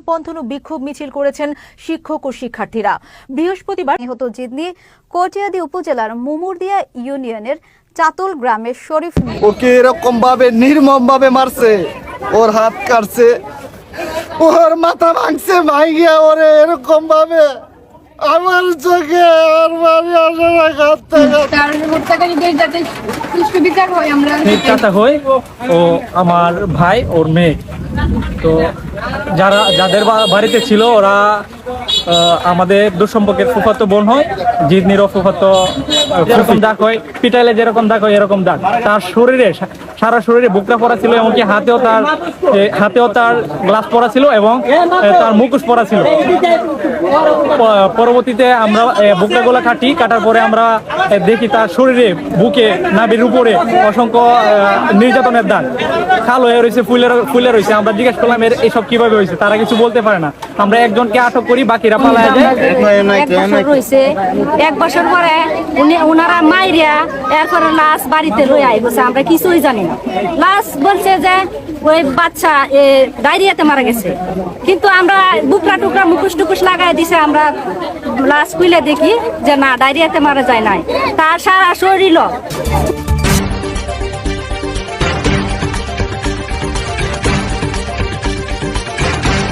বন্ধন বিক্ষোভ মিছিল করেছেন শিক্ষক ও শিক্ষার্থীরা। বৃহস্পতিবার নিহত জিদনি কটিয়াদি উপজেলার মুমুরদিয়া ইউনিয়নের চাতল গ্রামের শরীফ ওকে এরকম ভাবে নির্মম ভাবে মারছে। ওর হাত কাটছে। ওর মাথা ভাঙছে ভাইগিয়া ওরে এরকম ভাবে আমার চোখে চাচা হই ও আমার ভাই ওর মেয়ে। তো যারা যাদের বাড়িতে ছিল ওরা আমাদের দুঃসম্পর্কের ফুফাতো বোন হয় জিদনিরও ফুফাতো যেরকম দাগ হয় পিটাইলে যেরকম দাগ হয় এরকম দাগ। তার শরীরে সারা শরীরে বুকটা পরা ছিল এমনকি হাতেও তার হাতেও তার গ্লাস পরা ছিল এবং তার মুখোশ পরা ছিল। পরবর্তীতে আমরা বুকটা গোলা কাটি কাটার পরে আমরা দেখি তার শরীরে, বুকে, নাভির উপরে অসংখ্য নির্যাতনের দাগ। খাল হয়ে রয়েছে ফুলে ফুলে রয়েছে। আমরা জিজ্ঞেস করলাম, এর এইসব কীভাবে হয়েছে? তারা কিছু বলতে পারে না। আমরা একজনকে আটক করি, বাকিরা পালায় যায়। এক বছর পরে ওনারা মাইরিয়া, এরপরে লাশ বাড়িতে লই আই বসে আমরা কিছুই জানি না। লাশ বলছে যে, ওই বাচ্চা ডায়রিয়াতে মারা গেছে। কিন্তু আমরা বুকরা টুকরা মুখোশ টুকুশ লাগাই দিছে, আমরা লাশ খুলে দেখি যে না, ডায়রিয়াতে মারা যায় নাই। তার সারা শরীর